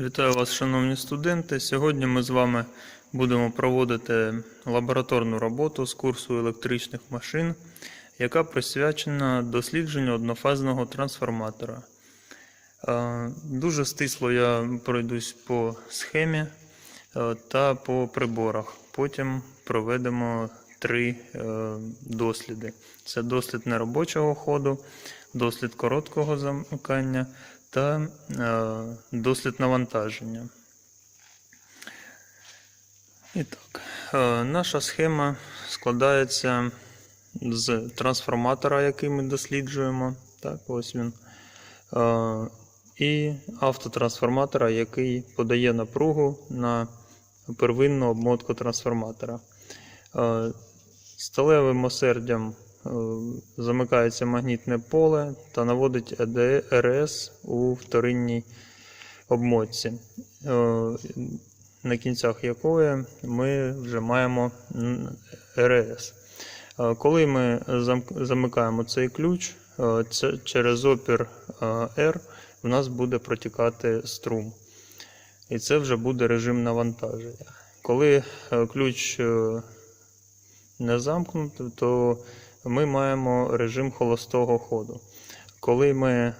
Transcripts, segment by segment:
Вітаю вас, шановні студенти. Сьогодні ми з вами будемо проводити лабораторну роботу з курсу електричних машин, яка присвячена дослідженню однофазного трансформатора. Е, Дуже стисло я пройдусь по схемі е, та по приборах. Потім проведемо три е, досліди: це дослід неробочого ходу, дослід короткого замикання та е, дослід навантаження. І так, е, наша схема складається з трансформатора, який ми досліджуємо. Так, ось він. Е, і автотрансформатора, який подає напругу на первинну обмотку трансформатора. Сталевим осердям замикається магнітне поле та наводить ЕДРС у вторинній обмотці, е, на кінцях якої ми вже маємо РС. Е, Коли ми замикаємо цей ключ, е, через опір е, R в нас буде протікати струм. І це вже буде режим навантаження. Коли е, ключ е, не замкнуто, то ми маємо режим холостого ходу. Коли ми е,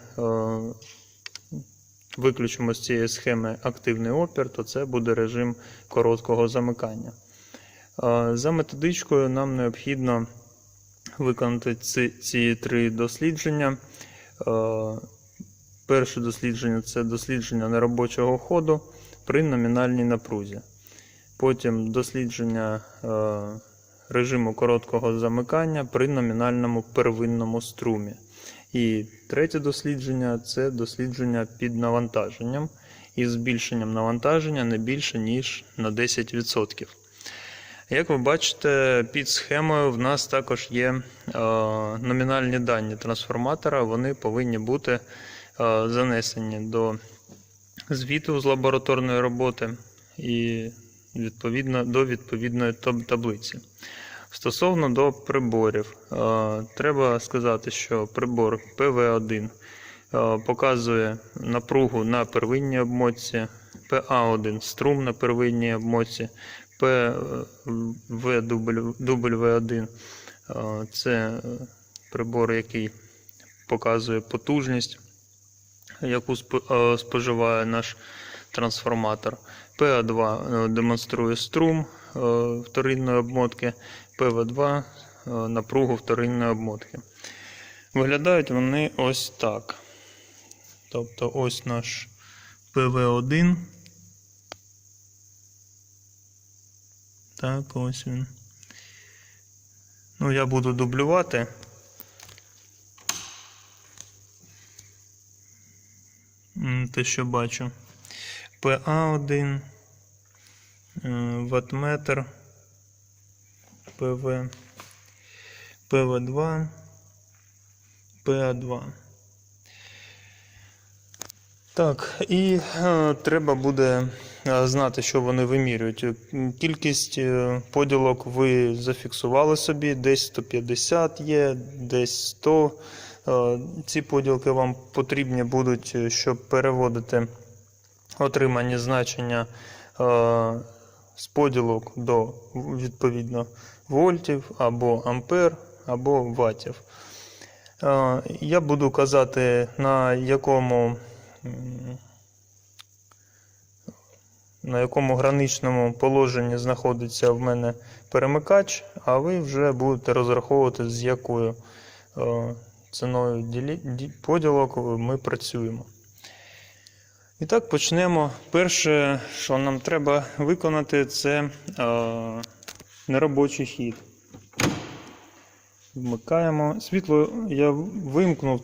виключимо з цієї схеми активний опір, то це буде режим короткого замикання. Е, за методичкою нам необхідно виконати ці, ці три дослідження. Е, перше дослідження це дослідження неробочого ходу при номінальній напрузі. Потім дослідження режиму короткого замикання при номінальному первинному струмі. І третє дослідження це дослідження під навантаженням із збільшенням навантаження не більше, ніж на 10%. Як ви бачите, під схемою в нас також є е, номінальні дані трансформатора, вони повинні бути е, занесені до звіту з лабораторної роботи і відповідно до відповідної таблиці. Стосовно до приборів, е, треба сказати, що прибор PV1 е, показує напругу на первинній обмотці, PA1 струм на первинній обмотці, PV1 це е, прибор, який показує потужність, яку споживає наш трансформатор. PA2 е, демонструє струм е, вторинної обмотки, PV2 е, напругу вторинної обмотки. Виглядають вони ось так. Тобто ось наш PV1. Так, ось він. Ну, я буду дублювати. Те, що бачу. PA1, е, ваттметр, ПВ, ПВ2, ПА2. Так, і е, треба буде е, знати, що вони вимірюють. Кількість е, поділок ви зафіксували собі, десь 150 є, десь 100. Е, ці поділки вам потрібні будуть, щоб переводити отримані значення е, з поділок до відповідно вольтів або ампер, або ваттів. Е, я буду казати, на якому, на якому граничному положенні знаходиться в мене перемикач, а ви вже будете розраховувати, з якою е, ціною поділок ми працюємо. І так почнемо. Перше, що нам треба виконати, це е, неробочий хід. Вмикаємо. Світло я вимкнув,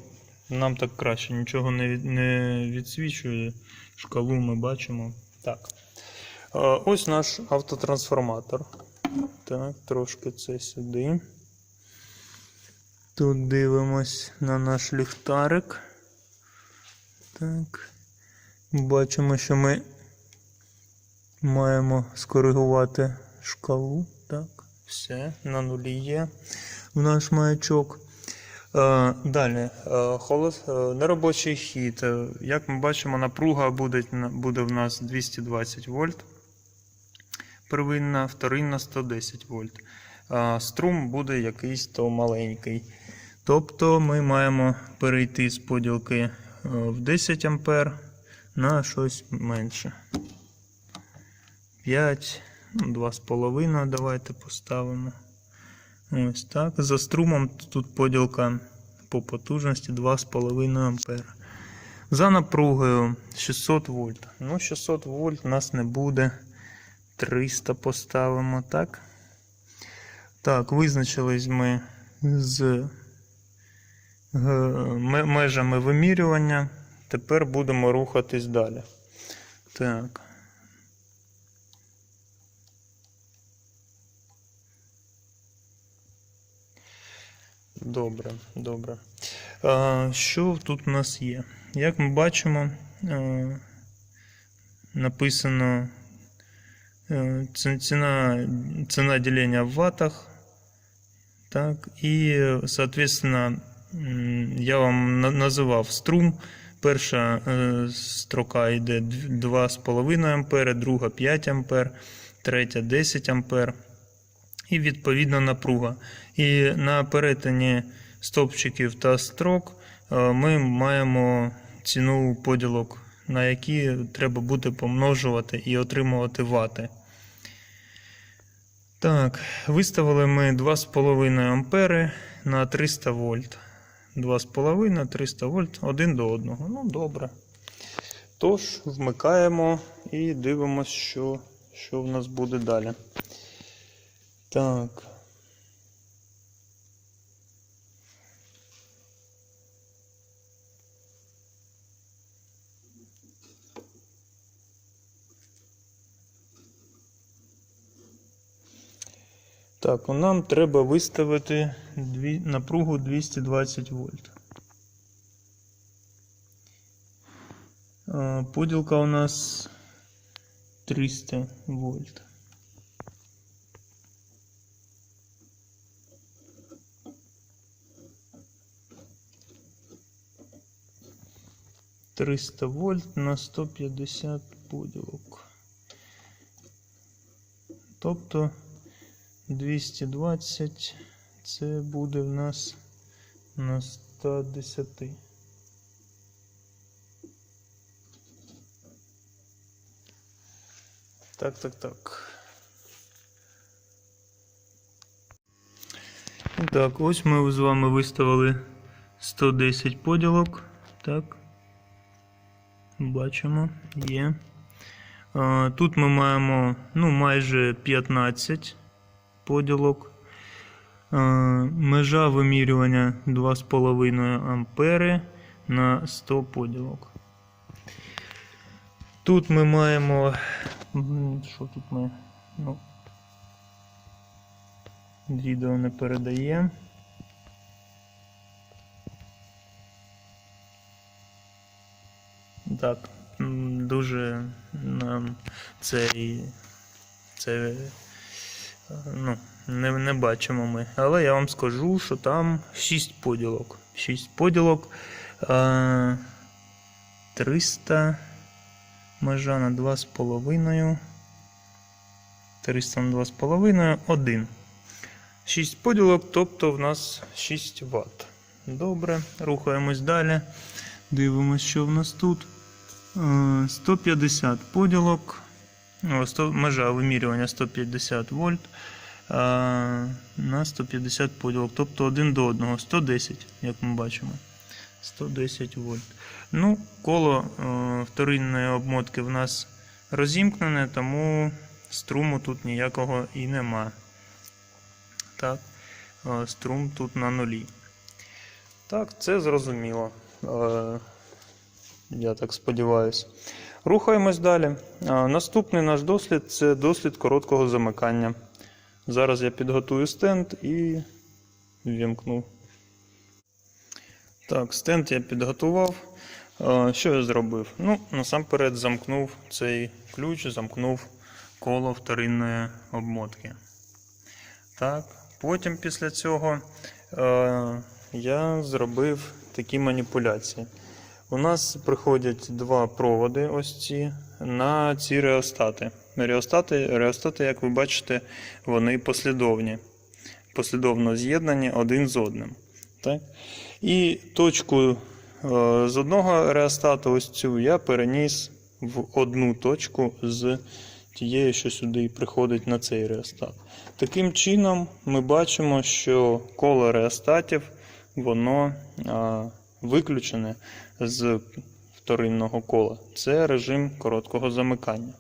нам так краще, нічого не, не відсвічує. Шкалу ми бачимо. Так. Е, ось наш автотрансформатор. Так, трошки це сюди. Тут дивимось на наш ліхтарик. Так. Бачимо, що ми маємо скоригувати шкалу. Так, все, на нулі є в наш маячок. Е, Далі, е, холод, е, неробочий хід. Як ми бачимо, напруга буде, буде в нас 220 вольт. Первинна, вторинна 110 вольт. Струм буде якийсь то маленький. Тобто ми маємо перейти з поділки в 10 ампер на щось менше. 5, ну, 2,5 давайте поставимо. Ось так. За струмом тут поділка по потужності 2,5 ампера. За напругою 600 вольт. Ну, 600 вольт у нас не буде. 300 поставимо, так? Так, визначились ми з е, межами вимірювання. Тепер будемо рухатись далі. Так. Добре, добре. Що тут у нас є? Як ми бачимо, е, написано е, ціна, ціна ділення в ватах. Так, і, соответственно, я вам називав струм. Перша е, строка йде 2,5 ампери, друга 5 ампер, третя 10 ампер. І відповідно напруга. І на перетині стовпчиків та строк е, ми маємо ціну поділок, на які треба буде помножувати і отримувати вати. Так, виставили ми 2,5 ампери на 300 вольт. 2,5, 300 вольт, один до одного. Ну, добре. Тож, вмикаємо і дивимося, що, що в нас буде далі. Так. Так, нам треба виставити напругу 220 вольт. Поділка у нас 300 вольт. Триста вольт на 150 поділок. Тобто 220 це буде в нас на 110. Так, так, так. Так, ось ми з вами виставили 110 поділок. Так. Бачимо, є. Тут ми маємо ну, майже 15 поділок. Е, Межа вимірювання 2,5 ампери на 100 поділок. Тут ми маємо. Що тут ми? Ну, відео не передає. Так, дуже нам цей. Це ну, не, не бачимо ми. Але я вам скажу, що там 6 поділок. 6 поділок. А, 300 межа на 2,5. 300 на 2,5, 1. 6 поділок, тобто в нас 6 Вт. Добре, рухаємось далі. Дивимось, що в нас тут. Е, 150 поділок. 100, межа вимірювання 150 вольт на 150 поділок, тобто один до одного, 110, як ми бачимо. 110 вольт. Ну, коло е, вторинної обмотки в нас розімкнене, тому струму тут ніякого і нема. Так, е, струм тут на нулі. Так, це зрозуміло. Е, я так сподіваюся. Рухаємось далі. Наступний наш дослід це дослід короткого замикання. Зараз я підготую стенд і вімкну. Так, стенд я підготував. Що я зробив? Ну, насамперед замкнув цей ключ, замкнув коло вторинної обмотки. Так, потім після цього я зробив такі маніпуляції. У нас приходять два проводи, ось ці, на ці реостати. Реостати, реостати, як ви бачите, вони послідовні, послідовно з'єднані один з одним. Так? І точку е, з одного реостату, ось цю, я переніс в одну точку з тієї, що сюди приходить на цей реостат. Таким чином, ми бачимо, що коло реостатів воно а, виключене з вторинного кола. Це режим короткого замикання.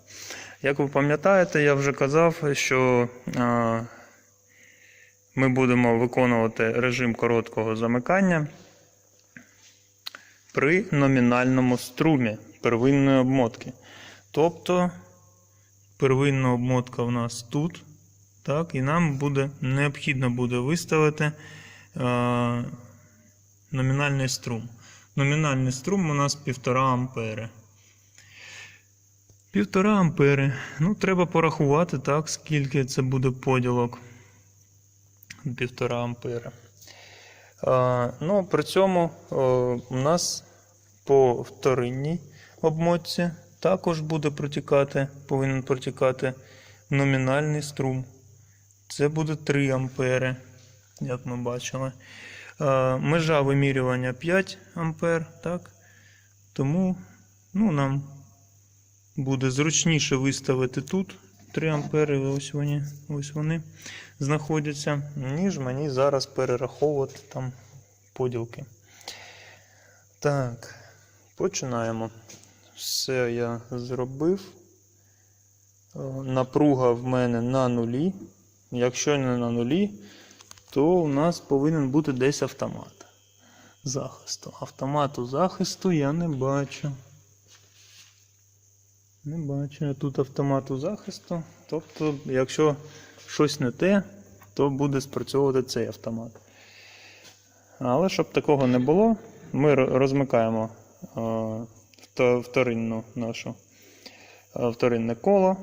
Як ви пам'ятаєте, я вже казав, що ми будемо виконувати режим короткого замикання при номінальному струмі первинної обмотки. Тобто первинна обмотка в нас тут. Так, і нам буде необхідно буде виставити е, номінальний струм. Номінальний струм у нас 1,5 ампери. 1,5 ампери. Ну, треба порахувати, так, скільки це буде поділок. 1,5 ампери. Е, ну, при цьому е, у нас по вторинній обмотці також буде протікати, повинен протікати номінальний струм. Це буде 3 ампери, як ми бачили. Е, Межа вимірювання 5 ампер, так? Тому ну, нам буде зручніше виставити тут 3 ампери, ось вони, ось вони знаходяться, ніж мені зараз перераховувати там поділки. Так, починаємо. Все я зробив. Е, Напруга в мене на нулі. Якщо не на нулі, то у нас повинен бути десь автомат захисту. Автомату захисту я не бачу. Не бачу я тут автомату захисту. Тобто, якщо щось не те, то буде спрацьовувати цей автомат. Але щоб такого не було, ми розмикаємо е, вторинну нашу е, вторинне коло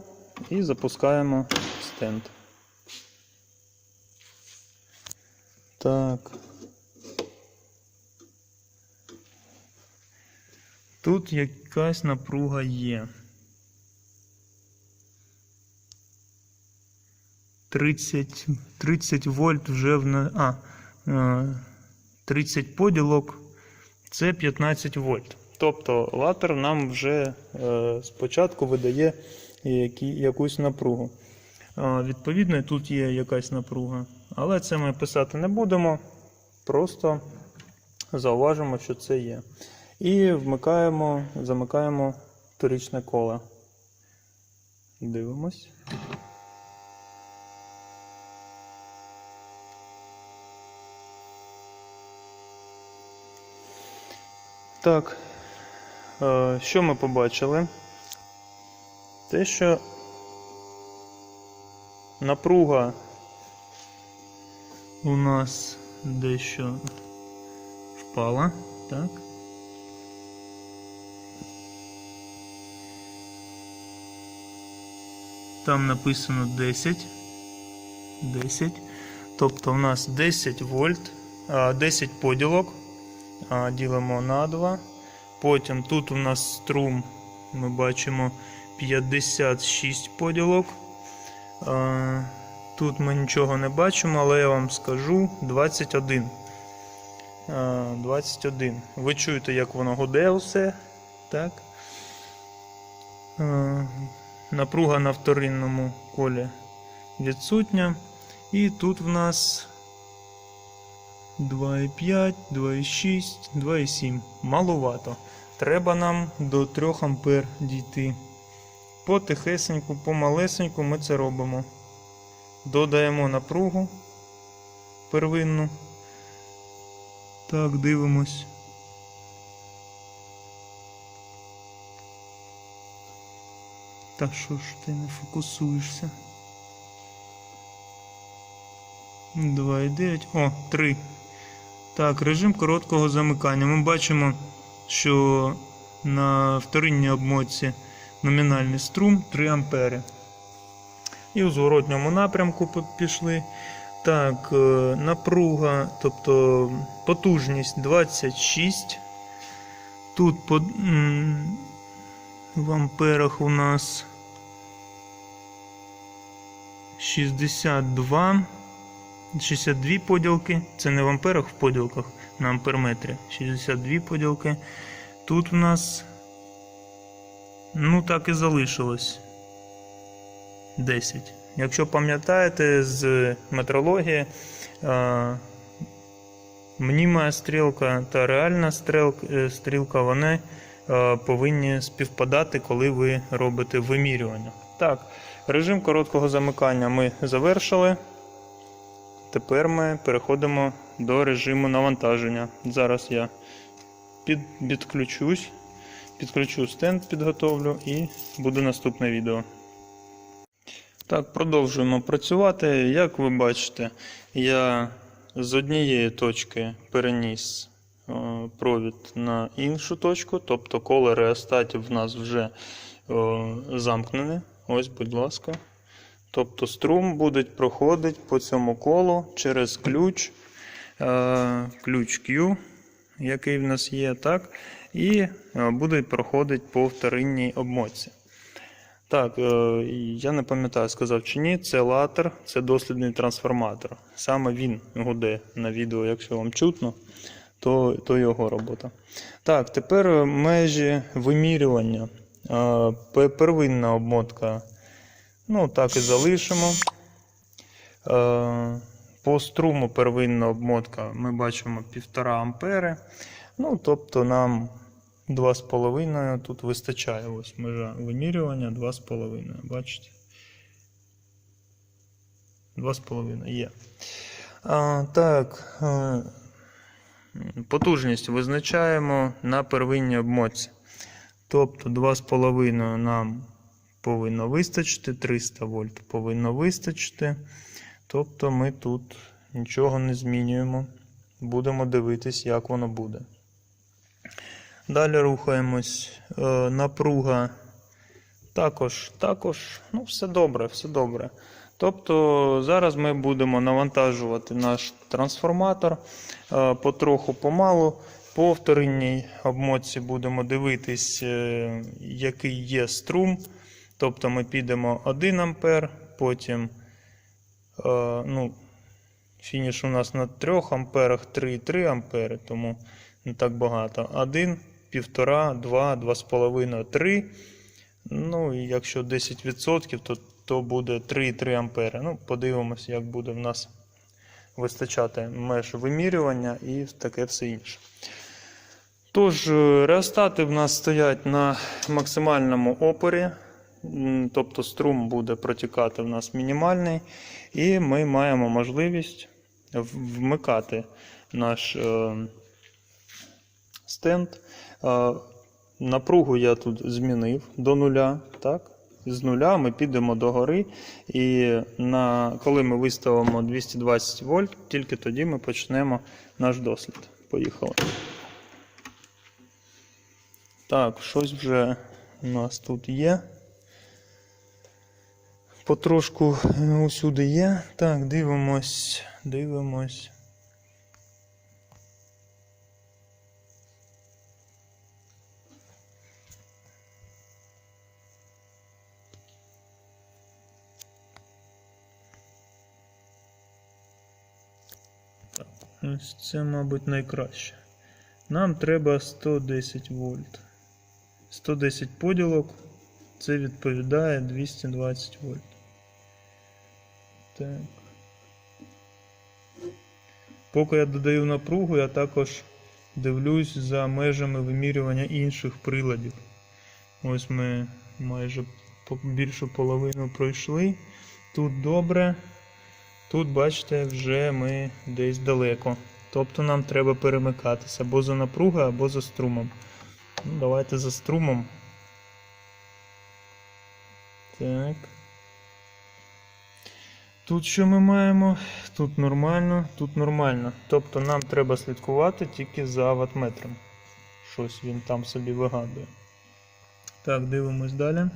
і запускаємо стенд. Так. Тут якась напруга є. 30, 30 вольт вже в а, е, 30 поділок це 15 вольт. Тобто латер нам вже е, спочатку видає якусь напругу. Е, відповідно, тут є якась напруга. Але це ми писати не будемо. Просто зауважимо, що це є. І вмикаємо, замикаємо вторичне коло. Дивимось. Так, е, що ми побачили? Те, що напруга у нас дещо впала, так? Там написано 10. 10. Тобто у нас 10 вольт, а, 10 поділок. А, Ділимо на 2. Потім тут у нас струм, ми бачимо 56 поділок. А, Тут ми нічого не бачимо, але я вам скажу 21. 21. Ви чуєте, як воно гуде все. Так. Напруга на вторинному колі відсутня. І тут в нас 2,5, 2,6, 2,7. Маловато. Треба нам до 3 ампер дійти. Потихесеньку, помалесеньку ми це робимо. Додаємо напругу первинну. Так, дивимось. Та що ж ти не фокусуєшся? 2,9. О, 3. Так, режим короткого замикання. Ми бачимо, що на вторинній обмотці номінальний струм 3 ампери. І у зворотньому напрямку пішли. Так, е, напруга, тобто потужність 26. Тут по, в амперах у нас 62. 62 поділки. Це не в амперах в поділках на амперметрі. 62 поділки. Тут у нас. Ну, так і залишилось. 10. Якщо пам'ятаєте з метрології, е, мніма стрілка та реальна стрілка, е, вони е, повинні співпадати, коли ви робите вимірювання. Так, режим короткого замикання ми завершили. Тепер ми переходимо до режиму навантаження. Зараз я під, підключусь, підключу стенд, підготовлю і буде наступне відео. Так, продовжуємо працювати. Як ви бачите, я з однієї точки переніс е, провід на іншу точку, тобто коло реостатів в нас вже е, замкнене. Ось, будь ласка. Тобто струм буде проходити по цьому колу через ключ, е, ключ Q, який в нас є, так, і буде проходити по вторинній обмотці. Так, е, я не пам'ятаю, сказав чи ні, це латер, це дослідний трансформатор. Саме він гуде на відео, якщо вам чутно, то, то його робота. Так, тепер е, межі вимірювання. Е, Первинна обмотка. Ну, так і залишимо. По струму первинна обмотка ми бачимо 1,5 ампери. Ну, тобто нам 2,5 тут вистачає. Ось межа вимірювання 2,5. Бачите? 2,5 є. А, так. е, Потужність визначаємо на первинній обмотці. Тобто 2,5 нам повинно вистачити, 300 вольт повинно вистачити. Тобто ми тут нічого не змінюємо. Будемо дивитись, як воно буде. Далі рухаємось. Е, напруга також, також, ну, все добре, все добре. Тобто зараз ми будемо навантажувати наш трансформатор е, потроху помалу. По вторинній обмотці будемо дивитись, е, який є струм. Тобто ми підемо 1 ампер, потім ну, фініш у нас на 3 амперах 3,3 ампери, тому не так багато. 1, 1,5, 2, 2,5, 3. Ну, і якщо 10%, то, то буде 3,3 ампери. Ну, подивимось, як буде в нас вистачати меж вимірювання і таке все інше. Тож, е, реостати в нас стоять на максимальному опорі, тобто струм буде протікати в нас мінімальний, і ми маємо можливість вмикати наш е, стенд. Напругу я тут змінив до нуля. Так? З нуля ми підемо до гори, і на, коли ми виставимо 220 вольт, тільки тоді ми почнемо наш дослід. Поїхали. Так, щось вже у нас тут є. Потрошку усюди є. Так, дивимось, дивимось. Ось це, мабуть, найкраще. Нам треба 110 вольт. 110 поділок. Це відповідає 220 вольт. Так. Поки я додаю напругу, я також дивлюсь за межами вимірювання інших приладів. Ось ми майже більшу половину пройшли. Тут добре. Тут, бачите, вже ми десь далеко. Тобто нам треба перемикатися або за напругою, або за струмом. Ну, давайте за струмом. Так. Тут що ми маємо? Тут нормально, тут нормально. Тобто нам треба слідкувати тільки за ватметром. Щось він там собі вигадує. Так, дивимось далі.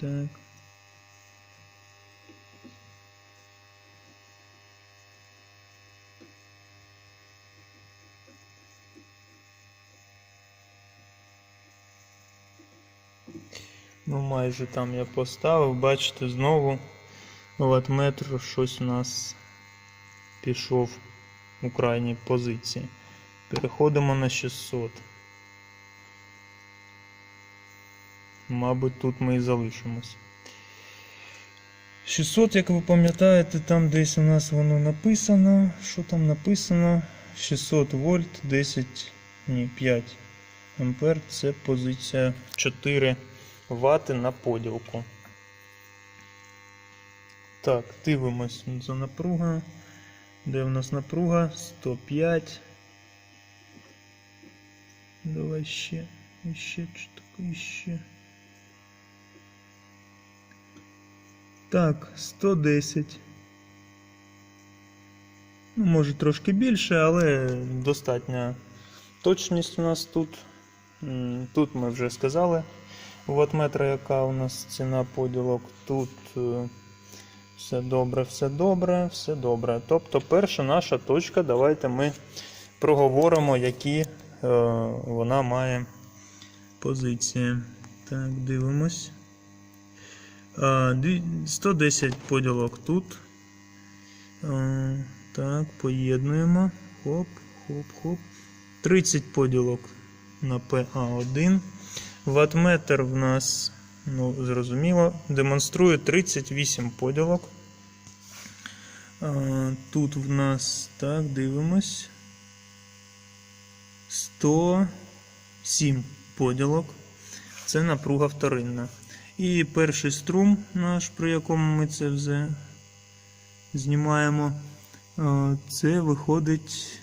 Так. Ну, майже там я поставив, бачите, знову ватметр щось у нас пішов у крайній позиції. Переходимо на 600. Мабуть, тут ми і залишимось. 600, як ви пам'ятаєте, там десь у нас воно написано. Що там написано? 600 вольт, 10, ні, 5 ампер. Це позиція 4 Вт на поділку. Так, дивимось за напруга. Де в нас напруга? 105. Давай ще. Ще чуток, ще. Так, 110. Ну, може трошки більше, але достатня точність у нас тут. Тут ми вже сказали ватметра, яка у нас ціна поділок. Тут е, все добре, все добре, все добре. Тобто перша наша точка, давайте ми проговоримо, які е, вона має позиції. Так, дивимось. А, дві- 110 поділок тут. Так, поєднуємо. Хоп, хоп, хоп. 30 поділок на PA1. Ватметр в нас, ну, зрозуміло, демонструє 38 поділок. Тут в нас, так, дивимось. 107 поділок. Це напруга вторинна. І перший струм наш, при якому ми це все знімаємо, е, це виходить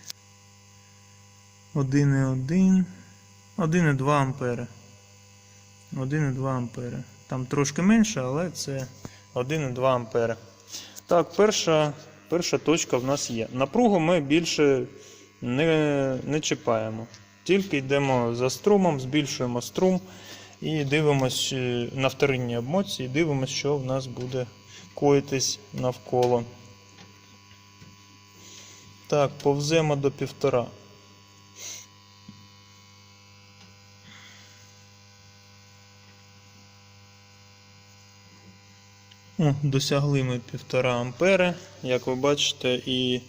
1,1, 1,2 ампери. 1,2 ампери. Там трошки менше, але це 1,2 ампери. Так, перша, перша точка в нас є. Напругу ми більше не, не чіпаємо. Тільки йдемо за струмом, збільшуємо струм і дивимося на вторинній обмотці, і дивимося, що в нас буде коїтись навколо. Так, повземо до півтора. Досягли ми півтора ампери, як ви бачите, і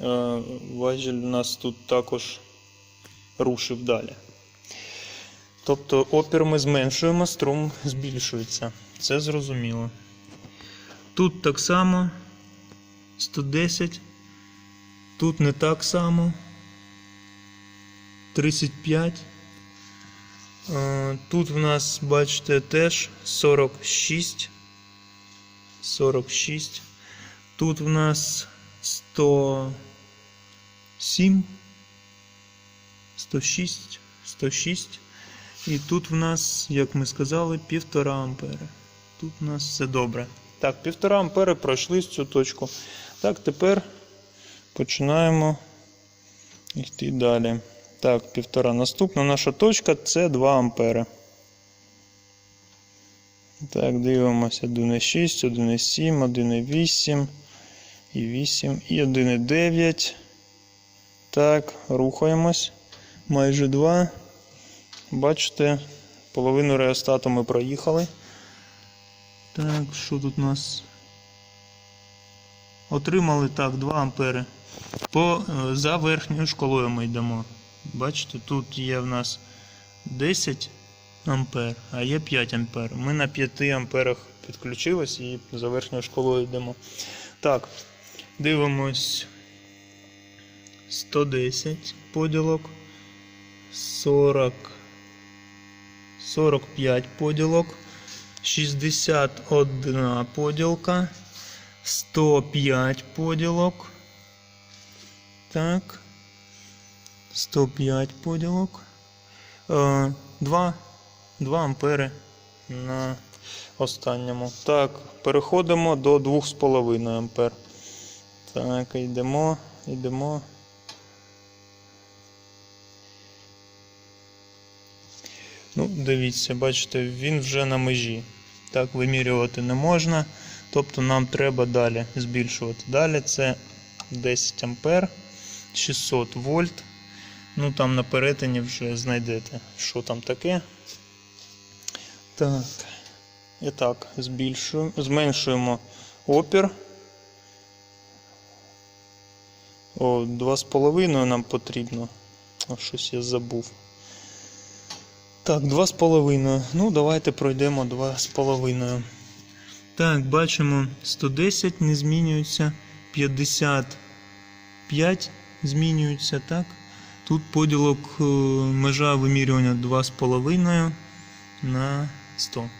е, важіль у нас тут також рушив далі. Тобто опір ми зменшуємо, струм збільшується. Це зрозуміло. Тут так само 110. Тут не так само. 35. Е, Тут в нас, бачите, теж 46. 46. Тут в нас 107. 106. 106. І тут в нас, як ми сказали, 1,5 ампери. Тут у нас все добре. Так, 1,5 ампери пройшли з цю точку. Так, тепер починаємо йти далі. Так, 1,5. Наступна наша точка це 2 ампери. Так, дивимося 1,6, 1,7, 1,8, і 8, і 1,9. Так, рухаємось. Майже 2. Бачите, половину реостату ми проїхали. Так, що тут у нас? Отримали так, 2 ампери. По, е, за верхньою школою ми йдемо. Бачите, тут є в нас 10 ампер, а є 5 ампер. Ми на 5 амперах підключились і за верхньою школою йдемо. Так, дивимось 110 поділок, 40, 45 поділок, 61 поділка, 105 поділок. Так. 105 поділок. Е, 2, 2 ампери на останньому. Так, переходимо до 2,5 ампер. Так, йдемо, йдемо. Ну, дивіться, бачите, він вже на межі. Так вимірювати не можна. Тобто нам треба далі збільшувати. Далі це 10 ампер, 600 вольт. Ну там на перетині вже знайдете, що там таке. Так. І так, збільшуємо, зменшуємо опір. О, 2,5 нам потрібно. О, щось я забув. Так, 2,5. Ну, давайте пройдемо 2,5. Так, бачимо, 110 не змінюється, 55 змінюється, так? Тут поділок е, межа вимірювання 2,5 на 100.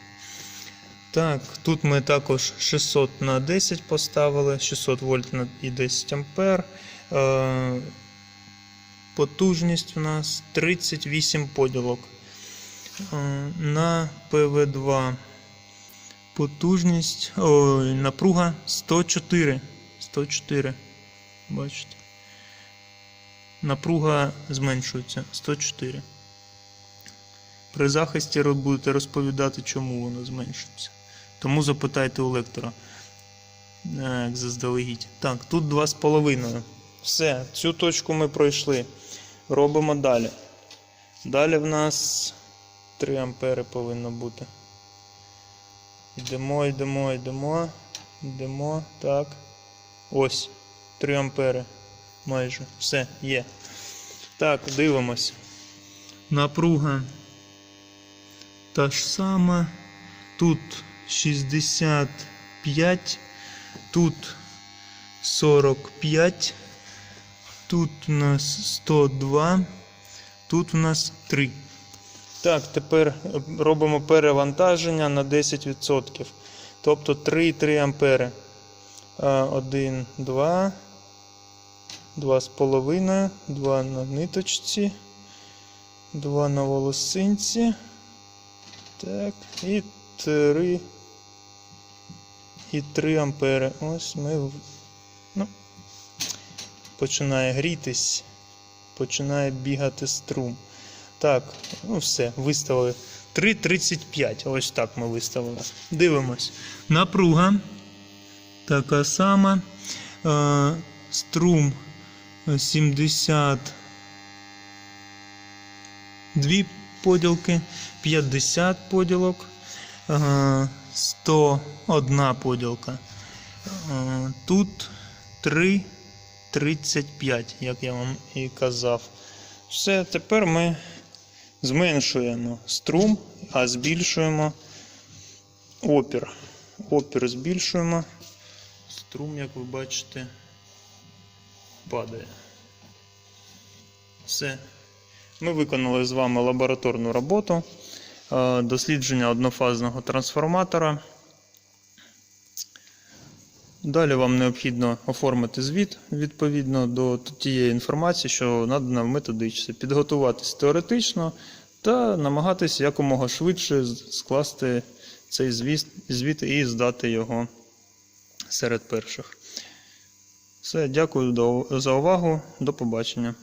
Так, тут ми також 600 на 10 поставили, 600 вольт і 10 ампер. Е, Потужність у нас 38 поділок. Е, На ПВ2 потужність, ой, напруга 104. 104. Бачите? Напруга зменшується 104. При захисті будете розповідати, чому воно зменшується. Тому запитайте у лектора. Е, Як заздалегідь. Так, тут 2,5. Все, цю точку ми пройшли. Робимо далі. Далі в нас 3 ампери повинно бути. Йдемо, йдемо, йдемо. Йдемо. Так. Ось. 3 ампери. Майже. Все, є. Так, дивимось. Напруга та ж сама. Тут 65, тут 45, тут у нас 102, тут у нас 3. Так, тепер робимо перевантаження на 10%. Тобто 3,3 ампери. 1, 2, 2,5, 2 на ниточці, 2 на волосинці. Так, і 3. І 3 ампери. Ось ми ну, починає грітись, починає бігати струм. Так, ну все, виставили. 3,35. Ось так ми виставили. Дивимось. Напруга така сама. Е, струм 72 поділки, 50 поділок, е, 101 поділка. Е, Тут 3,35, як я вам і казав. Все, тепер ми зменшуємо струм, а збільшуємо опір. Опір збільшуємо. Струм, як ви бачите, падає. Все. Ми виконали з вами лабораторну роботу, е, дослідження однофазного трансформатора. Далі вам необхідно оформити звіт відповідно до тієї інформації, що надана в методичці, підготуватись теоретично та намагатись якомога швидше скласти цей звіт і здати його серед перших. Все, дякую за увагу. До побачення.